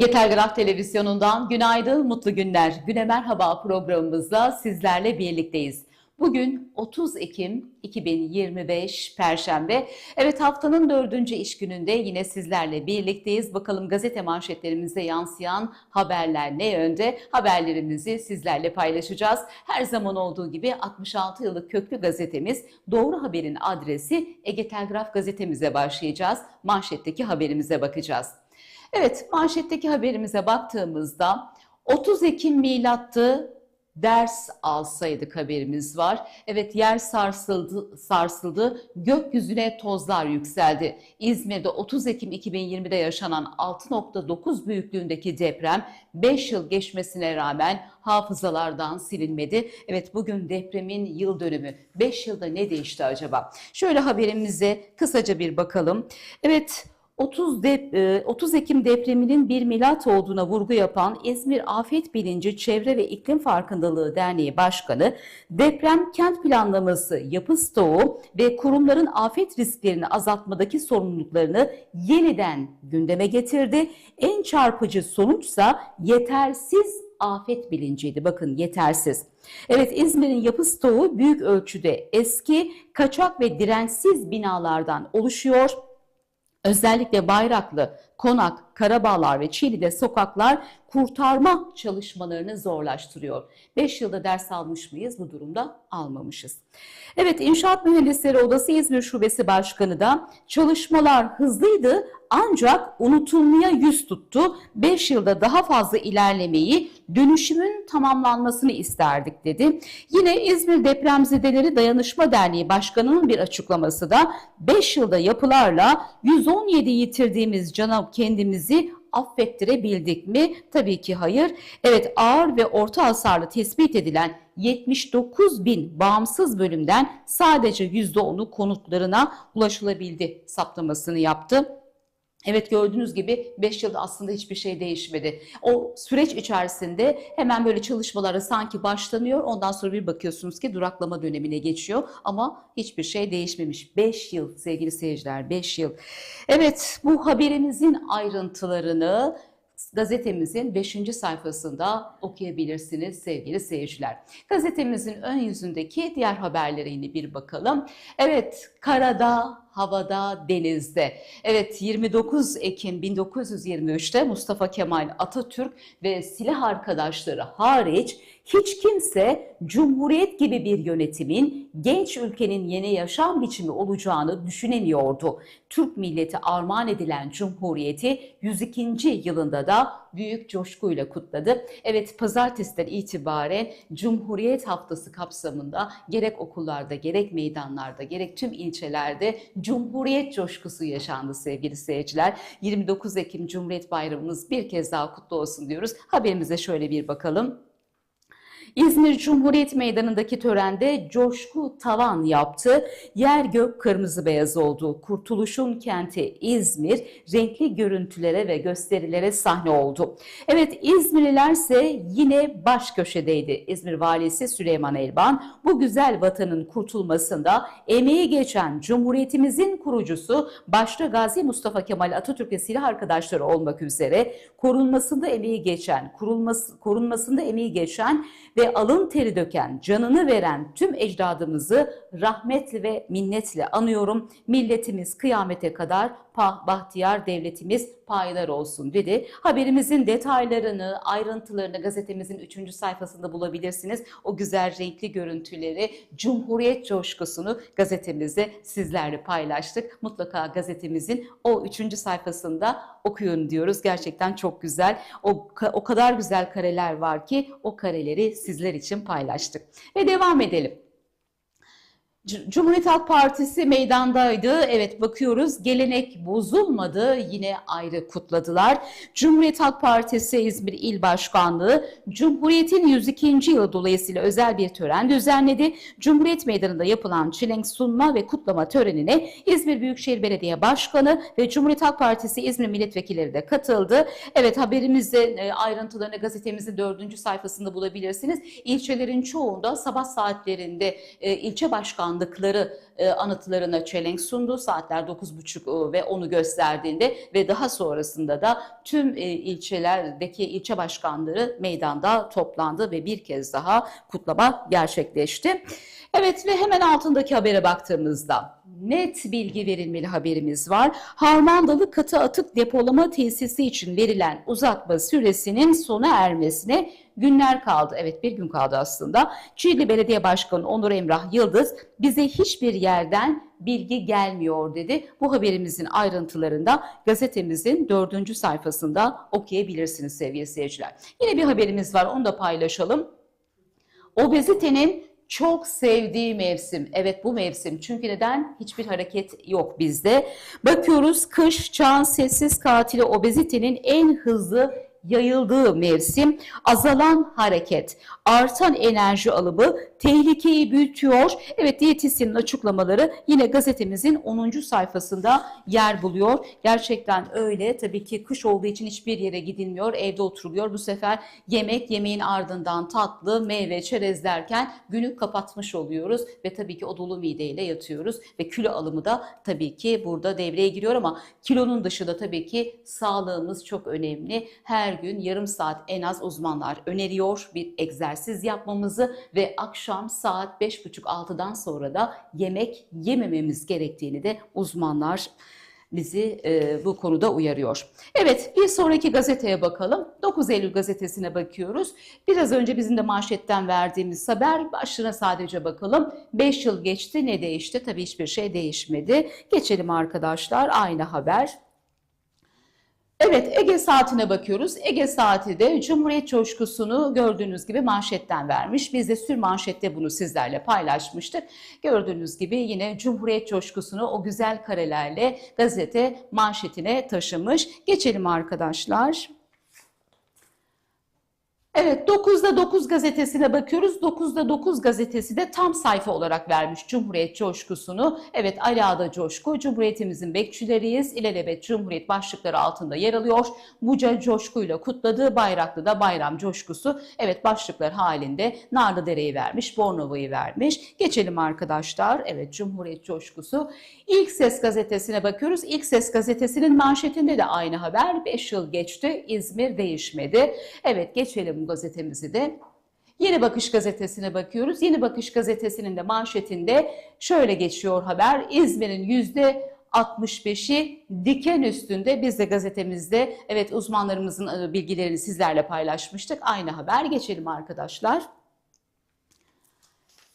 Ege Telgraf Televizyonu'ndan günaydın, mutlu günler. Güne merhaba programımızda sizlerle birlikteyiz. Bugün 30 Ekim 2025 Perşembe. Evet haftanın dördüncü iş gününde yine sizlerle birlikteyiz. Bakalım gazete manşetlerimize yansıyan haberler ne yönde? Haberlerimizi sizlerle paylaşacağız. Her zaman olduğu gibi 66 yıllık köklü gazetemiz Doğru Haber'in adresi Ege Telgraf gazetemize başlayacağız. Manşetteki haberimize bakacağız. Evet manşetteki haberimize baktığımızda 30 Ekim milattı ders alsaydık haberimiz var. Evet yer sarsıldı, sarsıldı, gökyüzüne tozlar yükseldi. İzmir'de 30 Ekim 2020'de yaşanan 6.9 büyüklüğündeki deprem 5 yıl geçmesine rağmen hafızalardan silinmedi. Evet bugün depremin yıl dönümü. 5 yılda ne değişti acaba? Şöyle haberimize kısaca bir bakalım. Evet 30, de, 30 Ekim depreminin bir milat olduğuna vurgu yapan İzmir Afet Bilinci Çevre ve İklim Farkındalığı Derneği Başkanı, deprem kent planlaması, yapı stoğu ve kurumların afet risklerini azaltmadaki sorumluluklarını yeniden gündeme getirdi. En çarpıcı sonuçsa yetersiz afet bilinciydi. Bakın yetersiz. Evet İzmir'in yapı stoğu büyük ölçüde eski, kaçak ve dirençsiz binalardan oluşuyor. Özellikle Bayraklı, Konak, Karabağlar ve Çiğli'de sokaklar kurtarma çalışmalarını zorlaştırıyor. 5 yılda ders almış mıyız? Bu durumda almamışız. Evet İnşaat Mühendisleri Odası İzmir Şubesi Başkanı da çalışmalar hızlıydı ancak unutulmaya yüz tuttu. 5 yılda daha fazla ilerlemeyi, dönüşümün tamamlanmasını isterdik dedi. Yine İzmir Depremzedeleri Dayanışma Derneği Başkanı'nın bir açıklaması da 5 yılda yapılarla 117 yitirdiğimiz cana kendimizi affettirebildik mi? Tabii ki hayır. Evet ağır ve orta hasarlı tespit edilen 79 bin bağımsız bölümden sadece %10'u konutlarına ulaşılabildi saptamasını yaptı. Evet gördüğünüz gibi 5 yılda aslında hiçbir şey değişmedi. O süreç içerisinde hemen böyle çalışmalara sanki başlanıyor. Ondan sonra bir bakıyorsunuz ki duraklama dönemine geçiyor. Ama hiçbir şey değişmemiş. 5 yıl sevgili seyirciler 5 yıl. Evet bu haberimizin ayrıntılarını gazetemizin 5. sayfasında okuyabilirsiniz sevgili seyirciler. Gazetemizin ön yüzündeki diğer haberlere yine bir bakalım. Evet karada, havada, denizde. Evet 29 Ekim 1923'te Mustafa Kemal Atatürk ve silah arkadaşları hariç hiç kimse cumhuriyet gibi bir yönetimin genç ülkenin yeni yaşam biçimi olacağını düşünemiyordu. Türk milleti armağan edilen cumhuriyeti 102. yılında da büyük coşkuyla kutladı. Evet pazartesiden itibaren Cumhuriyet Haftası kapsamında gerek okullarda gerek meydanlarda gerek tüm ilçelerde Cumhuriyet coşkusu yaşandı sevgili seyirciler. 29 Ekim Cumhuriyet Bayramımız bir kez daha kutlu olsun diyoruz. Haberimize şöyle bir bakalım. İzmir Cumhuriyet Meydanı'ndaki törende coşku tavan yaptı. Yer gök kırmızı beyaz oldu. Kurtuluşun kenti İzmir renkli görüntülere ve gösterilere sahne oldu. Evet İzmirlilerse yine baş köşedeydi. İzmir Valisi Süleyman Elban bu güzel vatanın kurtulmasında emeği geçen Cumhuriyetimizin kurucusu başta Gazi Mustafa Kemal Atatürk silah arkadaşları olmak üzere korunmasında emeği geçen, kurulması, korunmasında emeği geçen ve alın teri döken, canını veren tüm ecdadımızı rahmetle ve minnetle anıyorum. Milletimiz kıyamete kadar pah, bahtiyar devletimiz payidar olsun dedi. Haberimizin detaylarını, ayrıntılarını gazetemizin 3. sayfasında bulabilirsiniz. O güzel renkli görüntüleri, Cumhuriyet coşkusunu gazetemizde sizlerle paylaştık. Mutlaka gazetemizin o 3. sayfasında okuyun diyoruz. Gerçekten çok güzel. O, o kadar güzel kareler var ki o kareleri sizler için paylaştık. Ve devam edelim. Cumhuriyet Halk Partisi meydandaydı. Evet bakıyoruz gelenek bozulmadı. Yine ayrı kutladılar. Cumhuriyet Halk Partisi İzmir İl Başkanlığı Cumhuriyet'in 102. yılı dolayısıyla özel bir tören düzenledi. Cumhuriyet Meydanı'nda yapılan çelenk sunma ve kutlama törenine İzmir Büyükşehir Belediye Başkanı ve Cumhuriyet Halk Partisi İzmir Milletvekilleri de katıldı. Evet haberimizde ayrıntılarını gazetemizin dördüncü sayfasında bulabilirsiniz. İlçelerin çoğunda sabah saatlerinde ilçe başkanlığı başkanlıkları e, anıtlarına çelenk sundu. Saatler 9.30 e, ve onu gösterdiğinde ve daha sonrasında da tüm e, ilçelerdeki ilçe başkanları meydanda toplandı ve bir kez daha kutlama gerçekleşti. Evet ve hemen altındaki habere baktığımızda net bilgi verilmeli haberimiz var. Harmandalı katı atık depolama tesisi için verilen uzatma süresinin sona ermesine günler kaldı. Evet bir gün kaldı aslında. Çiğli Belediye Başkanı Onur Emrah Yıldız bize hiçbir yerden bilgi gelmiyor dedi. Bu haberimizin ayrıntılarında gazetemizin dördüncü sayfasında okuyabilirsiniz sevgili seyirciler. Yine bir haberimiz var onu da paylaşalım. Obezitenin çok sevdiği mevsim. Evet bu mevsim. Çünkü neden? Hiçbir hareket yok bizde. Bakıyoruz kış çağın sessiz katili obezitenin en hızlı yayıldığı mevsim, azalan hareket, artan enerji alımı tehlikeyi büyütüyor. Evet diyetisyenin açıklamaları yine gazetemizin 10. sayfasında yer buluyor. Gerçekten öyle. Tabii ki kış olduğu için hiçbir yere gidilmiyor, evde oturuluyor. Bu sefer yemek, yemeğin ardından tatlı, meyve, çerez derken günü kapatmış oluyoruz ve tabii ki o dolu mideyle yatıyoruz ve kilo alımı da tabii ki burada devreye giriyor ama kilonun dışında tabii ki sağlığımız çok önemli. Her gün yarım saat en az uzmanlar öneriyor bir egzersiz yapmamızı ve akşam saat 5.30-6'dan sonra da yemek yemememiz gerektiğini de uzmanlar bizi e, bu konuda uyarıyor. Evet bir sonraki gazeteye bakalım. 9 Eylül gazetesine bakıyoruz. Biraz önce bizim de manşetten verdiğimiz haber başlığına sadece bakalım. 5 yıl geçti ne değişti? Tabii hiçbir şey değişmedi. Geçelim arkadaşlar aynı haber. Evet Ege saatine bakıyoruz. Ege saati de Cumhuriyet coşkusunu gördüğünüz gibi manşetten vermiş. Biz de sür manşette bunu sizlerle paylaşmıştık. Gördüğünüz gibi yine Cumhuriyet coşkusunu o güzel karelerle gazete manşetine taşımış. Geçelim arkadaşlar. Evet 9'da 9 gazetesine bakıyoruz. 9'da 9 gazetesi de tam sayfa olarak vermiş Cumhuriyet coşkusunu. Evet Ali Ağda Coşku, Cumhuriyetimizin bekçileriyiz. İlelebet Cumhuriyet başlıkları altında yer alıyor. Buca coşkuyla kutladığı Bayraklı'da bayram coşkusu. Evet başlıklar halinde Narlıdere'yi vermiş, Bornova'yı vermiş. Geçelim arkadaşlar. Evet Cumhuriyet coşkusu. İlk Ses gazetesine bakıyoruz. İlk Ses gazetesinin manşetinde de aynı haber. 5 yıl geçti, İzmir değişmedi. Evet geçelim bu gazetemizi de. Yeni Bakış gazetesine bakıyoruz. Yeni Bakış gazetesinin de manşetinde şöyle geçiyor haber. İzmir'in yüzde 65'i diken üstünde. Biz de gazetemizde evet uzmanlarımızın bilgilerini sizlerle paylaşmıştık. Aynı haber geçelim arkadaşlar.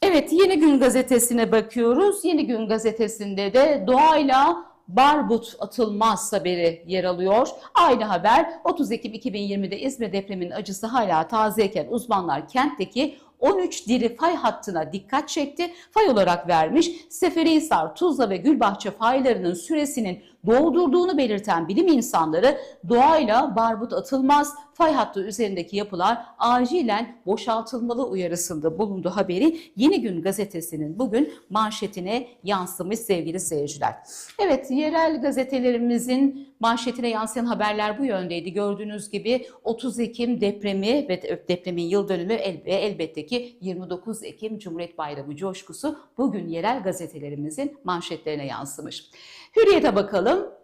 Evet Yeni Gün gazetesine bakıyoruz. Yeni Gün gazetesinde de doğayla barbut atılmaz haberi yer alıyor. Aynı haber 30 Ekim 2020'de İzmir depreminin acısı hala tazeyken uzmanlar kentteki 13 diri fay hattına dikkat çekti. Fay olarak vermiş. Seferihisar, Tuzla ve Gülbahçe faylarının süresinin doldurduğunu belirten bilim insanları doğayla barbut atılmaz, fay hattı üzerindeki yapılar acilen boşaltılmalı uyarısında bulundu haberi Yeni Gün gazetesinin bugün manşetine yansımış sevgili seyirciler. Evet yerel gazetelerimizin manşetine yansıyan haberler bu yöndeydi. Gördüğünüz gibi 30 Ekim depremi ve depremin yıl dönümü ve elbette ki 29 Ekim Cumhuriyet Bayramı coşkusu bugün yerel gazetelerimizin manşetlerine yansımış. Hürriyete bakalım.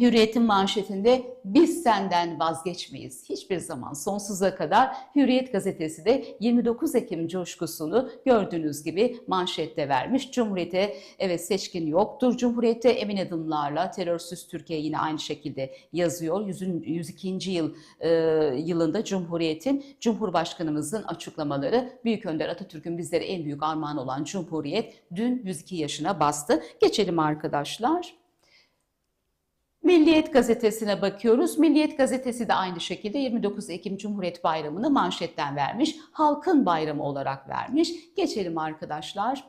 Hürriyet'in manşetinde biz senden vazgeçmeyiz. Hiçbir zaman sonsuza kadar Hürriyet gazetesi de 29 Ekim coşkusunu gördüğünüz gibi manşette vermiş. Cumhuriyete evet seçkin yoktur. Cumhuriyette emin adımlarla terörsüz Türkiye yine aynı şekilde yazıyor. 100, 102. yıl e, yılında Cumhuriyet'in Cumhurbaşkanımızın açıklamaları Büyük Önder Atatürk'ün bizlere en büyük armağan olan Cumhuriyet dün 102 yaşına bastı. Geçelim arkadaşlar. Milliyet gazetesine bakıyoruz. Milliyet gazetesi de aynı şekilde 29 Ekim Cumhuriyet Bayramı'nı manşetten vermiş. Halkın bayramı olarak vermiş. Geçelim arkadaşlar.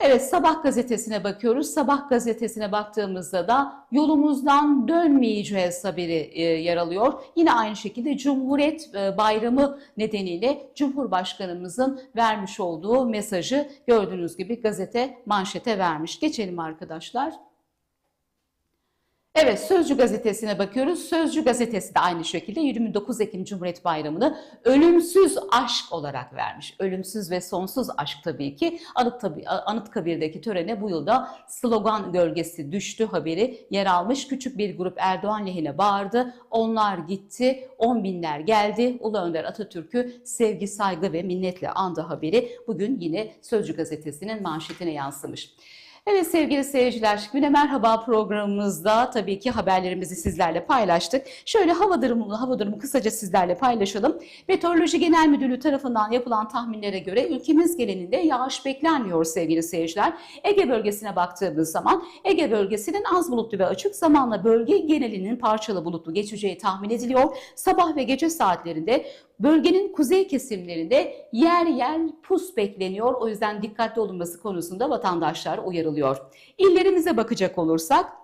Evet Sabah gazetesine bakıyoruz. Sabah gazetesine baktığımızda da yolumuzdan dönmeyeceğiz haberi e, yer alıyor. Yine aynı şekilde Cumhuriyet e, Bayramı nedeniyle Cumhurbaşkanımızın vermiş olduğu mesajı gördüğünüz gibi gazete manşete vermiş. Geçelim arkadaşlar. Evet, Sözcü gazetesine bakıyoruz. Sözcü gazetesi de aynı şekilde 29 Ekim Cumhuriyet Bayramı'nı ölümsüz aşk olarak vermiş. Ölümsüz ve sonsuz aşk tabii ki. Anıt tabii, Anıtkabir'deki törene bu yılda slogan gölgesi düştü haberi yer almış. Küçük bir grup Erdoğan lehine bağırdı. Onlar gitti, on binler geldi. Ulu Önder Atatürk'ü sevgi, saygı ve minnetle andı haberi bugün yine Sözcü gazetesinin manşetine yansımış. Evet sevgili seyirciler, Güne Merhaba programımızda tabii ki haberlerimizi sizlerle paylaştık. Şöyle hava durumunu, hava durumu kısaca sizlerle paylaşalım. Meteoroloji Genel Müdürlüğü tarafından yapılan tahminlere göre ülkemiz genelinde yağış beklenmiyor sevgili seyirciler. Ege bölgesine baktığımız zaman Ege bölgesinin az bulutlu ve açık zamanla bölge genelinin parçalı bulutlu geçeceği tahmin ediliyor. Sabah ve gece saatlerinde Bölgenin kuzey kesimlerinde yer yer pus bekleniyor. O yüzden dikkatli olunması konusunda vatandaşlar uyarılıyor. İllerimize bakacak olursak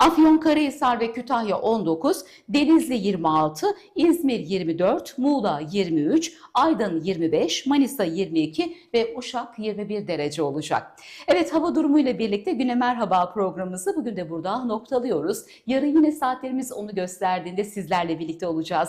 Afyonkarahisar ve Kütahya 19, Denizli 26, İzmir 24, Muğla 23, Aydın 25, Manisa 22 ve Uşak 21 derece olacak. Evet hava durumuyla birlikte Güne Merhaba programımızı bugün de burada noktalıyoruz. Yarın yine saatlerimiz onu gösterdiğinde sizlerle birlikte olacağız.